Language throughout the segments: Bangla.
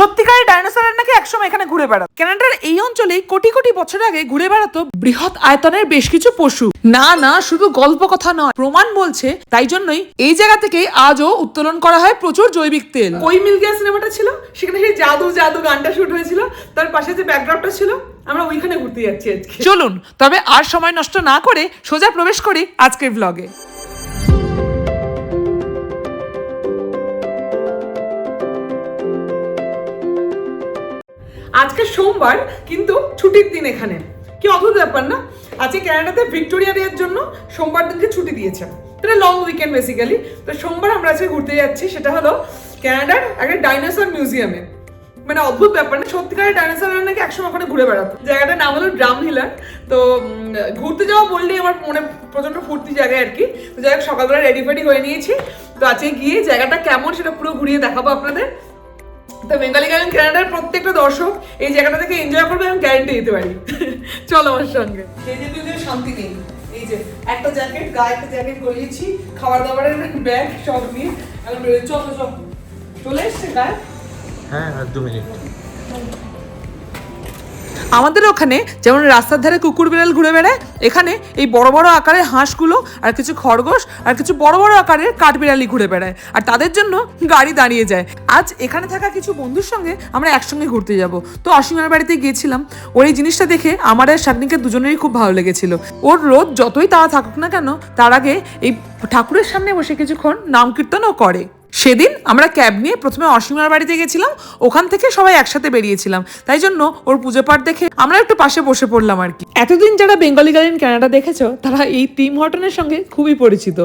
সত্যিকারের ডাইনোসরের নাকি একসময় এখানে ঘুরে বেড়াতো? কানাডার এই অঞ্চলে কোটি কোটি বছর আগে ঘুরে বেড়াতো বৃহৎ আয়তনের বেশ কিছু পশু। না না শুধু গল্প কথা নয় প্রমাণ বলছে তাই জন্যই এই জায়গা থেকে আজও উত্তোলন করা হয় প্রচুর জৈবিক তেল। ওই মিল গিয়া সিনেমাটা ছিল সেখানে সেই জাদু জাদু গানটা শুট হয়েছিল তার পাশে যে ব্যাকগ্রাউন্ডটা ছিল আমরা ওইখানে ঘুরতে যাচ্ছি আজকে। চলুন তবে আর সময় নষ্ট না করে সোজা প্রবেশ করি আজকের ব্লগে আজকে সোমবার, কিন্তু ছুটির দিন এখানে। কি অদ্ভুত ব্যাপার না? আজকে ক্যানাডাতে ভিক্টোরিয়া ডে এর জন্য সোমবার দিনকে ছুটি দিয়েছে। এটা লং উইকেন্ড বেসিক্যালি তো সোমবার আমরা আজকে ঘুরতে যাচ্ছি, সেটা হলো ক্যানাডার একটা ডাইনোসর মিউজিয়ামে মানে অদ্ভুত ব্যাপার না, সত্যিকারের ডাইনোসররা নাকি একসময় ওখানে ঘুরে বেড়াতো। জায়গাটার নাম হলো ড্রাম হিলার তো ঘুরতে যাওয়া বললেই আমার মনে প্রচণ্ড ফুর্তি জায়গায় আর কি। তো যাই হোক, সকালবেলা রেডি ফেডি হয়ে নিয়েছি। তো আজকে গিয়ে জায়গাটা কেমন সেটা পুরো ঘুরিয়ে দেখাবো আপনাদের। তো বেঙ্গলি গার্ডেন কানাডার প্রত্যেকটা দর্শক এই জায়গাটা থেকে এনজয় করবে আমি গ্যারেন্টি দিতে পারি। চলো আমার সঙ্গে। এই যে তুই শান্তি নেই এই যে একটা জ্যাকেট গায়ে একটা জ্যাকেট গলিয়েছি খাবার দাবারের ব্যাগ সব নিয়ে এখন চলো চলো। চলে এসছে গায়ে হ্যাঁ আর দু মিনিট আমাদের ওখানে যেমন রাস্তার ধারে কুকুর বিড়াল ঘুরে বেড়ায়, এখানে এই বড় বড় আকারের হাঁসগুলো আর কিছু খরগোশ আর কিছু বড় বড় আকারের কাঠবিড়ালি ঘুরে বেড়ায়। আর তাদের জন্য গাড়ি দাঁড়িয়ে যায়। আজ এখানে থাকা কিছু বন্ধুর সঙ্গে আমরা একসঙ্গে ঘুরতে যাব। তো অসীমার বাড়িতে গিয়েছিলাম। ওর এই জিনিসটা দেখে আমার আর শাকনিকে দুজনেরই খুব ভালো লেগেছিল। ওর রোদ যতই তারা থাকুক না কেন, তার আগে এই ঠাকুরের সামনে বসে কিছুক্ষণ নাম কীর্তনও করে। সেদিন আমরা ক্যাব নিয়ে প্রথমে অসীমার বাড়িতে গেছিলাম ওখান থেকে সবাই একসাথে বেরিয়েছিলাম। তাই জন্য ওর পুজো পাঠ দেখে আমরা একটু পাশে বসে পড়লাম আর কি। এতদিন যারা বেঙ্গলি গার্ডেন কানাডা দেখেছ তারা এই টিম হটনের সঙ্গে খুবই পরিচিত।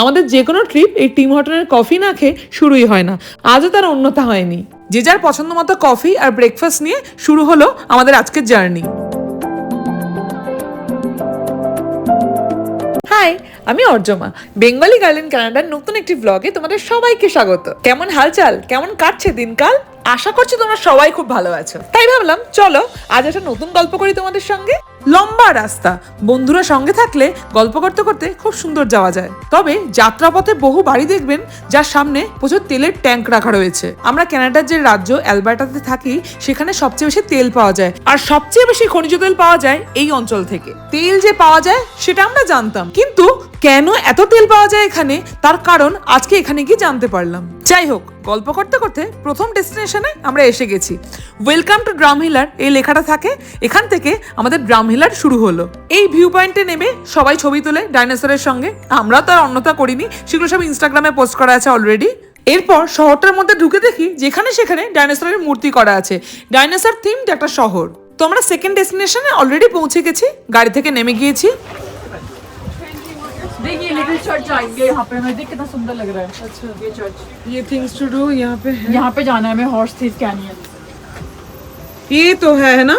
আমাদের যে কোনো ট্রিপ এই টিম হটনের কফি না খেয়ে শুরুই হয় না। আজও তার অন্যতা হয়নি। যে যার পছন্দ মতো কফি আর ব্রেকফাস্ট নিয়ে শুরু হলো আমাদের আজকের জার্নি। হাই আমি অর্জমা। বেঙ্গলি গার্লেন কানাডার নতুন একটি ব্লগে তোমাদের সবাইকে স্বাগত। কেমন হালচাল? কেমন কাটছে দিনকাল? আশা করছি তোমরা সবাই খুব ভালো আছো। তাই ভাবলাম, চলো, আজ একটা নতুন গল্প করি তোমাদের সঙ্গে। লম্বা রাস্তা, বন্ধুরা সঙ্গে থাকলে গল্প করতে করতে খুব সুন্দর যাওয়া যায়। তবে যাত্রাপথে বহু বাড়ি দেখবেন যার সামনে প্রচুর তেলের ট্যাঙ্ক রাখা রয়েছে। আমরা কানাডার যে রাজ্য অ্যালবার্টাতে থাকি, সেখানে সবচেয়ে বেশি তেল পাওয়া যায়। আর সবচেয়ে বেশি খনিজ তেল পাওয়া যায় এই অঞ্চল থেকে। তেল যে পাওয়া যায়, সেটা আমরা জানতাম। কিন্তু কেন এত তেল পাওয়া যায় এখানে? তার কারণ আজকে এখানে গিয়ে জানতে পারলাম। যাই হোক, গল্প করতে করতে প্রথম ডেস্টিনেশনে আমরা এসে গেছি। ওয়েলকাম টু ড্রাম হিলার এই লেখাটা থাকে। এখান থেকে আমাদের ড্রাম হিলার শুরু হলো। এই ভিউ পয়েন্টে নেমে সবাই ছবি তোলে ডাইনোসরের সঙ্গে। আমরা তো আর অন্যতা করিনি, সেগুলো সব ইনস্টাগ্রামে পোস্ট করা আছে অলরেডি এরপর শহরটার মধ্যে ঢুকে দেখি, যেখানে সেখানে ডাইনোসরের মূর্তি করা আছে। ডাইনোসর থিমড একটা শহর। তো আমরা সেকেন্ড ডেস্টিনেশনে অলরেডি পৌঁছে গেছি, গাড়ি থেকে নেমে গিয়েছি। देखिए लिटिल चर्च आएँगे यहाँ पे। मैं देख कितना सुंदर लग रहा है। अच्छा। ये चर्च ये थिंग्स टू डू यहाँ पे है। यहाँ पे जाना है हमें हॉर्स थीफ कैनियन ये तो है है ना?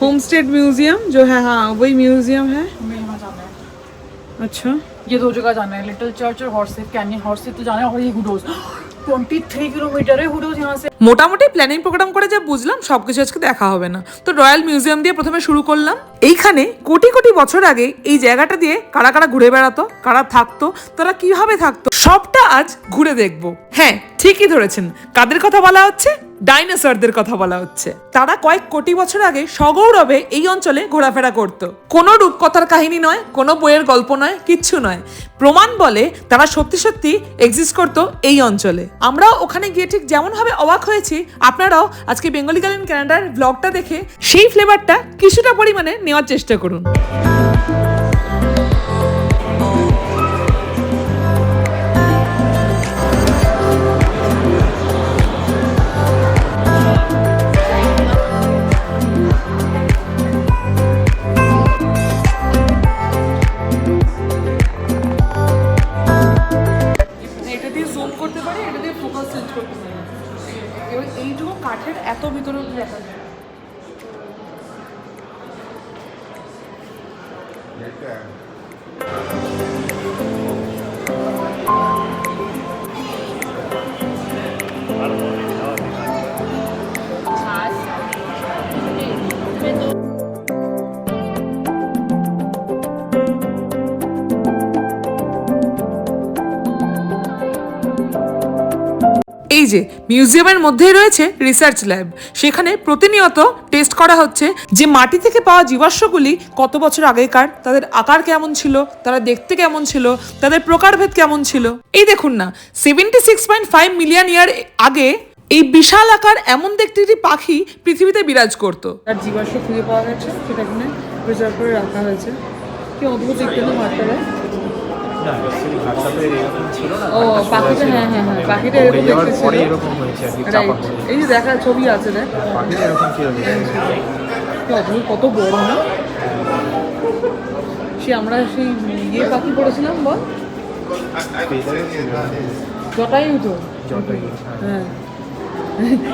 होम स्टेट म्यूज़ियम जो है हाँ वही म्यूज़ियम है। हमें यहाँ जाना है। अच्छा। ये दो जगह जाना है लिटिल चर्च और horse thief canyon horse thief तो जाना है और ये हुडोज টোয়েন্টি থ্রি কিলোমিটারে মোটামুটি প্ল্যানিং প্রোগ্রাম করে যা বুঝলাম, সবকিছু আজকে দেখা হবে না। তো রয়্যাল মিউজিয়াম দিয়ে প্রথমে শুরু করলাম। এইখানে কোটি কোটি বছর আগে এই জায়গাটা দিয়ে কারা কারা ঘুরে বেড়াতো, কারা থাকতো, তারা কীভাবে থাকতো, সবটা আজ ঘুরে দেখব। হ্যাঁ ঠিকই ধরেছেন। কাদের কথা বলা হচ্ছে? ডাইনোসরদের কথা বলা হচ্ছে। তারা কয়েক কোটি বছর আগে সগৌরবে এই অঞ্চলে ঘোরাফেরা করত। কোনো রূপকথার কাহিনী নয়, কোনো বইয়ের গল্প নয়, কিচ্ছু নয়। প্রমাণ বলে তারা সত্যি সত্যি এক্সিস্ট করতো এই অঞ্চলে। আমরাও ওখানে গিয়ে ঠিক যেমন ভাবে অবাক হয়েছি, আপনারাও আজকে বেঙ্গলি গার্লেন কানাডার ব্লগটা দেখে সেই ফ্লেভারটা কিছুটা পরিমাণে নেওয়ার চেষ্টা করুন। যে মিউজিয়ামের মধ্যেই রয়েছে রিসার্চ ল্যাব। সেখানে প্রতিনিয়ত টেস্ট করা হচ্ছে যে মাটি থেকে পাওয়া জীবাশ্মগুলি কত বছর আগেকার, তাদের আকার কেমন ছিল, তারা দেখতে কেমন ছিল, তাদের প্রকারভেদ কেমন ছিল। এই দেখুন না seventy six point five million year আগে এই বিশাল আকার এমন দেখতে একটি পাখি পৃথিবীতে বিরাজ করতো। তার জীবাশ্ম খুঁজে পাওয়া গেছে, সেটা এখানে প্রিজার্ভ করে রাখা হয়েছে। কি অদ্ভুত দেখতে না ও, পাখিটা, হ্যাঁ, হ্যাঁ, হ্যাঁ, পাখিটা পড়ে এরকম যাওয়ার পরে এরকম হয়েছে আর কি চাপা রাইট এই যে দেখার ছবি আছে দেখ। পাখিটা এরকম ছিল কত বড় না? সে আমরা সেই ইয়ে পাখি পড়েছিলাম বল। জটাই তো। জটাই, হ্যাঁ।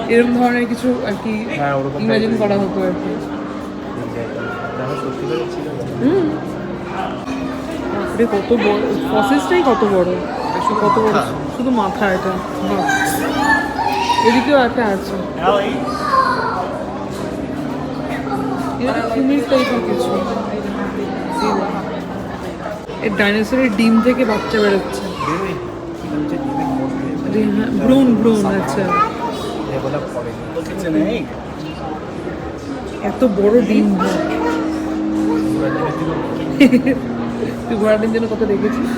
এরকম ধরনের কিছু আর কি হ্যাঁ, ইমাজিন করা হতো আর কি। দেখো হুম। বাপরে কত বড় প্রসেসটাই কত বড়? কত বড়? শুধু মাথা এটা। এদিকেও একটা আছে। এটা কুমির টাইপের কিছু। এর ডাইনোসরের ডিম থেকে বাচ্চা বেরোচ্ছে। এটা হচ্ছে ব্রুন ব্রুন আচ্ছা। এত বড় ডিম। তুই ঘোড়ার ডিম যেন কত দেখেছিস?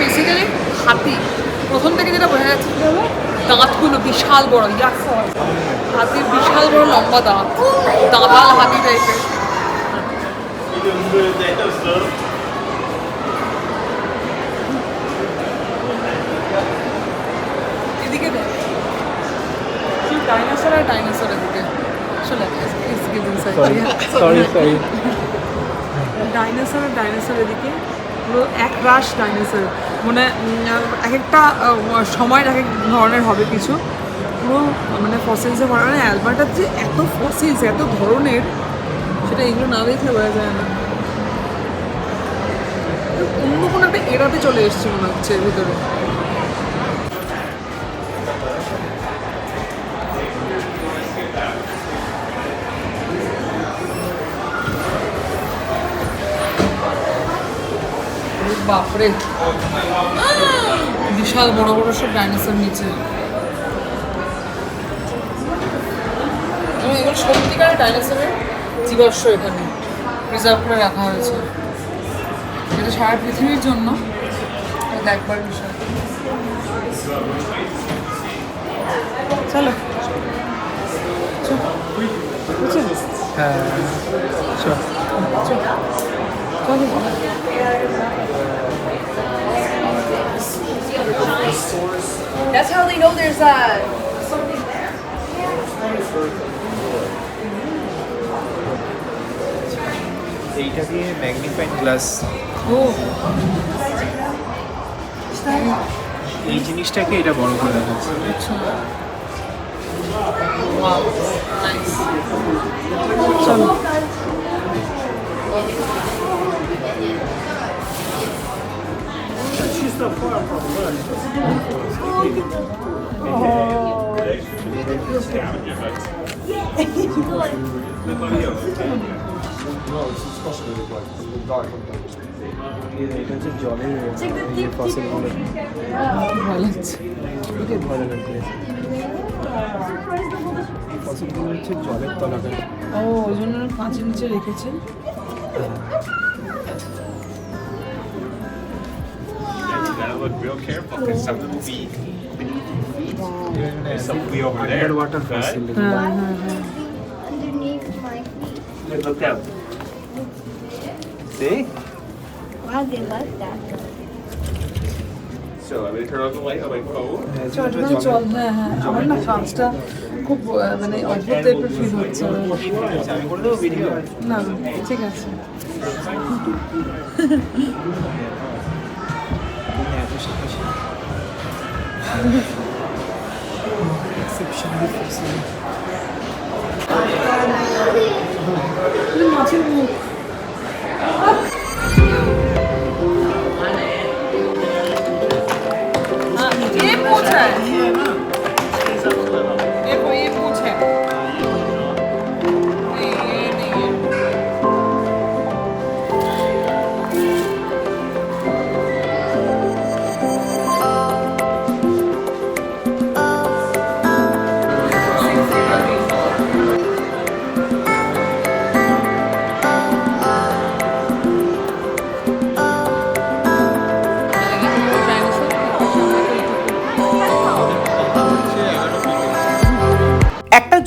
বেসিক্যালি হাতি। প্রথম থেকে যেটা বোঝা যাচ্ছে কি দাঁতগুলো বিশাল বড়, ইয়াক। হাতির বিশাল বড় লম্বা দাঁত। দাঁতাল হাতি টাইপের এদিকে দেখ ডাইনোসর আর ডাইনোসরের দিকে চলে সরি সরি ডাইনোসর আর ডাইনোসরের দিকে পুরো এক রাশ ডাইনোসর মানে এক একটা আহ, সময়ের এক এক ধরনের হবে কিছু। পুরো মানে ফসিলসে ভরা। মানে অ্যালবার্টার যে এত ফসিলস এত ধরনের সেটা এগুলো না দেখলে বোঝা যায় না। অন্য কোনো একটা এরাতে চলে এসছে মনে হচ্ছে এর ভিতরে। বাপরে। বিশাল বড় বড় সব ডাইনোসর নিচে। এগুলো সত্যিকারের ডাইনোসরের জীবাশ্ম এখানে। প্রিজার্ভ করে রাখা হয়েছে। এটা সারা পৃথিবীর জন্য। দেখবার বিষয়। চলো। হ্যাঁ That's how they know there's a. এইটা দিয়ে ম্যাগনিফাইং গ্লাস ও এই জিনিসটাকে এটা বড় করে দেখাচ্ছে আচ্ছা। চলো এটা হচ্ছে জলের ইয়ে ফসিলগুলো ভালো লাগছে খুবই ভালো লাগছে এই ফসিলগুলো হচ্ছে জলের তলাকার ও ওই জন্য কাঁচের নিচে রেখেছে look real careful because some will be there's some way over there. Under water Good. Fossil হ্যাঁ হ্যাঁ হ্যাঁ underneath my feet. Look, look down. See? Wow, they love that. So I'm gonna turn on the light on my phone. চল না, চল হ্যাঁ হ্যাঁ আমার না কাজটা খুব আহ, মানে অদ্ভুত টাইপের ফিল হচ্ছে আমি করে দেবো ভিডিও না ঠিক আছে এক্সেপশনাল ফসিল এটা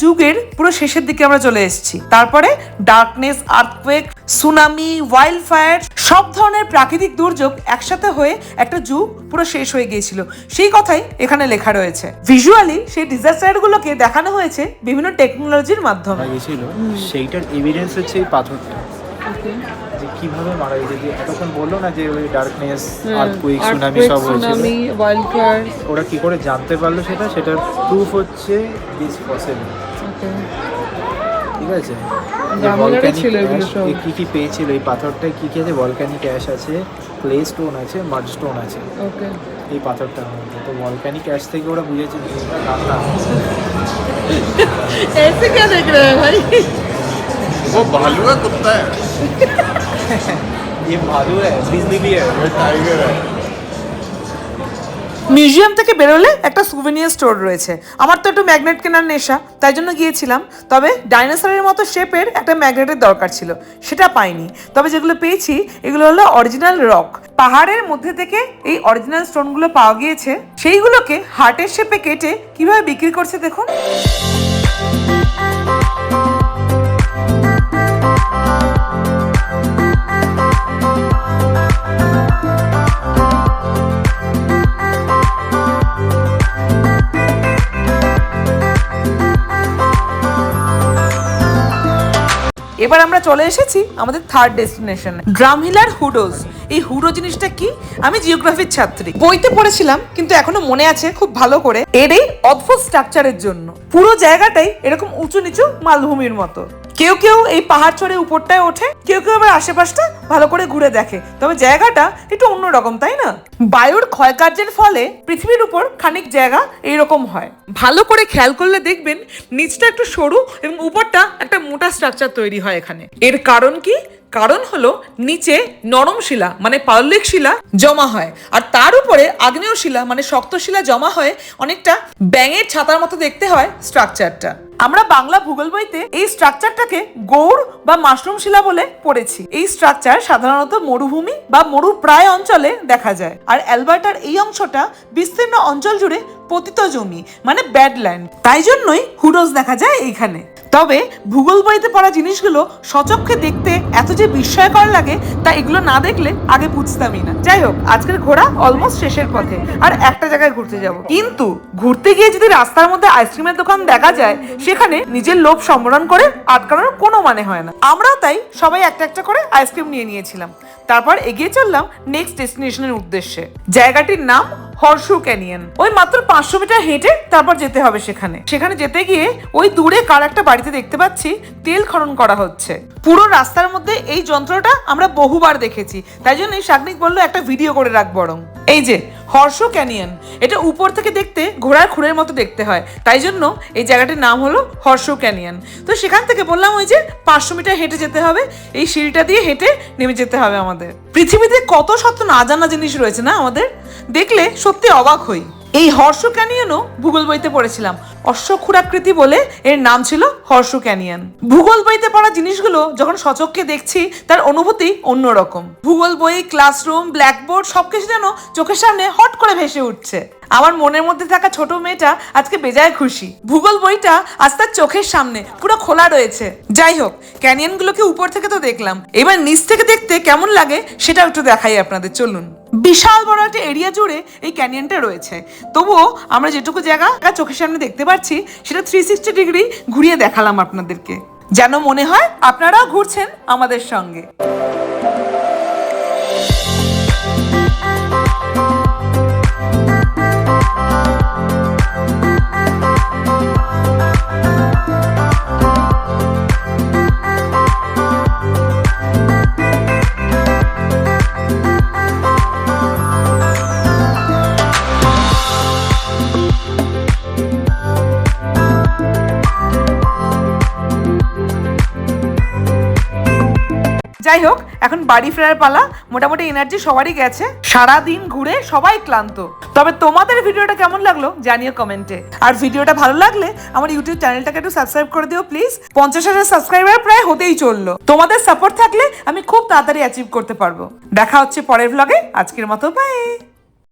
যুগের পুরো শেষের দিকে আমরা চলে এসেছি। তারপরে darkness earthquake tsunami wild fire সব ধরনের প্রাকৃতিক দুর্যোগ একসাথে হয়ে একটা যুগ পুরো শেষ হয়ে গিয়েছিল। সেই কথাই এখানে লেখা রয়েছে। ভিজুয়ালি সেই ডিজাস্টার গুলোকে দেখানো হয়েছে বিভিন্ন টেকনোলজির মাধ্যমে। গেছিল সেইটার এভিডেন্স হচ্ছে এই পাথরটা। যে কীভাবে মারা গেছে যে এতক্ষণ বলল না যে ওই ডার্কনেস আর্থকুইক সুনামি সব হয়েছিল? ওরা কি করে জানতে পারল সেটা? সেটার প্রুফ হচ্ছে দিস ফসিল ঠিক আছে যে জামালারে volcanic ছিল এগুলো ash, সব। এ কি কি পেয়েছিল এই পাথরটায় কি কি আছে ভলক্যানিক অ্যাশ আছে ক্লে স্টোন আছে মাড স্টোন আছে ওকে এই পাথরটার মধ্যে তো ভলক্যানিক অ্যাশ থেকে ওরা বুঝেছে যে এটা কান্না ऐसे क्या देख रहे हैं भाई वो भालू है कुत्ता है ये भालू है बिजली भी है ये टाइगर है মিউজিয়াম থেকে বেরোলে একটা সুভেনিয়ার স্টোর রয়েছে। আমার তো একটু ম্যাগনেট কেনার নেশা, তাই জন্য গিয়েছিলাম। তবে ডাইনোসরের মতো শেপের একটা ম্যাগনেটের দরকার ছিল, সেটা পাইনি। তবে যেগুলো পেয়েছি, এগুলো হলো অরিজিনাল রক পাহাড়ের মধ্যে থেকে এই অরিজিনাল স্টোনগুলো পাওয়া গিয়েছে, সেইগুলোকে হার্টের শেপে কেটে কীভাবে বিক্রি করছে দেখুন। এবার আমরা চলে এসেছি আমাদের থার্ড ডেস্টিনেশনে ড্রামহিলার হুডোজ এই হুডো জিনিসটা কি? আমি জিওগ্রাফির ছাত্রী। বইতে পড়েছিলাম, কিন্তু এখনও মনে আছে খুব ভালো করে। এর এই অদ্ভুত স্ট্রাকচারের জন্য। পুরো জায়গাটাই এরকম উঁচু নিচু মালভূমির মতো। কেউ কেউ এই পাহাড় চড়ে উপরটায় ওঠে, কেউ কেউ আবার আশেপাশটা ভালো করে ঘুরে দেখে। তবে জায়গাটা একটু অন্যরকম, তাই না? বায়ুর ক্ষয়কার্যের ফলে পৃথিবীর উপর খানিক জায়গা এইরকম হয়। ভালো করে খেয়াল করলে দেখবেন নিচটা একটু সরু এবং উপরটা একটা মোটা স্ট্রাকচার তৈরি হয় এখানে। এর কারণ কি? কারণ হলো নিচে নরম শিলা মানে পাললিক শিলা জমা হয়। আর তার উপরে আগ্নেয় শিলা মানে শক্ত শিলা জমা হয়ে অনেকটা ব্যাঙের ছাতার মতো দেখতে হয় স্ট্রাকচারটা আমরা বাংলা ভূগোল বইতে এই স্ট্রাকচারটাকে গৌড় বা মাশরুম শিলা বলে পড়েছি। এই স্ট্রাকচার সাধারণত মরুভূমি বা মরু প্রায় অঞ্চলে দেখা যায়। আর অ্যালবার্টার এই অংশটা বিস্তীর্ণ অঞ্চল জুড়ে পতিত জমি মানে ব্যাডল্যান্ড তাই জন্যই হুডোস দেখা যায় এইখানে। তবে ভূগোল বইতে পড়া জিনিসগুলো সচক্ষে দেখতে এত যে বিস্ময়কর লাগে, তা এগুলো না দেখলে আগে বুঝতামই না। যাই হোক, আজকের ঘোড়া অলমোস্ট শেষের পথে, আর একটা জায়গায় ঘুরতে যাব। কিন্তু ঘুরতে গিয়ে যদি রাস্তার মধ্যে আইসক্রিমের দোকান দেখা যায়, সেখানে নিজের লোভ সম্বরণ করে আটকানোর কোনো মানে হয় না। আমরা তাই সবাই একটা একটা করে আইসক্রিম নিয়ে নিয়েছিলাম। তারপর এগিয়ে চললাম নেক্সট ডেস্টিনেশনের উদ্দেশ্যে। জায়গাটির নাম হর্ষু ক্যানিয়ন। ওই মাত্র পাঁচশো মিটার হেঁটে তারপর যেতে হবে সেখানে। সেখানে যেতে গিয়ে ওই দূরে কার একটা বাড়িতে দেখতে পাচ্ছি, তেল খনন করা হচ্ছে। পুরো রাস্তার মধ্যে এই যন্ত্রটা আমরা বহুবার দেখেছি। তাই জন্য এই শাকনিক বলল, একটা ভিডিও করে রাখ বরং। এই যে হর্ষ ক্যানিয়ন। এটা উপর থেকে দেখতে ঘোড়ার খুঁড়ের মতো দেখতে হয়। তাই জন্য এই জায়গাটির নাম হলো হর্ষ ক্যানিয়ন। তো সেখান থেকে বললাম ওই যে পাঁচশো মিটার হেঁটে যেতে হবে। এই সিঁড়িটা দিয়ে হেঁটে নেমে যেতে হবে আমাদের। পৃথিবীতে কত শত না জানা জিনিস রয়েছে না আমাদের? দেখলে সত্যি অবাক হই। এই হর্ষ ক্যানিয়নও ভূগোল বইতে পড়েছিলাম। অশ্বক্ষুরাকৃতি বলে এর নাম ছিল হর্ষ ক্যানিয়ন। ভূগোল বইতে পড়া জিনিসগুলো যখন সচক্ষে দেখছি, তার অনুভূতি অন্যরকম। ভূগোল বই, ক্লাসরুম, ব্ল্যাকবোর্ড সবকিছু যেন চোখের সামনে হট করে ভেসে উঠছে। আমার মনের মধ্যে থাকা ছোট মেয়েটা আজকে বেজায় খুশি। ভূগোল বইটা আজ তার চোখের সামনে পুরো খোলা রয়েছে। যাই হোক, ক্যানিয়নগুলোকে উপর থেকে তো দেখলাম। এবার নিচ থেকে দেখতে কেমন লাগে সেটা একটু দেখাই আপনাদের, চলুন। বিশাল বড় একটা এরিয়া জুড়ে এই ক্যানিয়নটা রয়েছে। তবুও আমরা যেটুকু জায়গা চোখের সামনে দেখতে পাচ্ছি সেটা থ্রি সিক্সটি ডিগ্রি ঘুরিয়ে দেখালাম আপনাদেরকে। যেন মনে হয় আপনারাও ঘুরছেন আমাদের সঙ্গে। যাই হোক, এখন বাড়ি ফেরার পালা, মোটামুটি এনার্জি সবারই গেছে। সারা দিন ঘুরে সবাই ক্লান্ত। তবে তোমাদের ভিডিওটা কেমন লাগল জানিও কমেন্টে। আর ভিডিওটা ভালো লাগলে আমার ইউটিউব চ্যানেলটাকে একটু সাবস্ক্রাইব করে দিও প্লিজ পঞ্চাশ হাজার সাবস্ক্রাইবার প্রায় হতেই চলল। তোমাদের সাপোর্ট থাকলে আমি খুব তাড়াতাড়ি অ্যাচিভ করতে পারব। দেখা হচ্ছে পরের ভ্লগে আজকের মতো বাই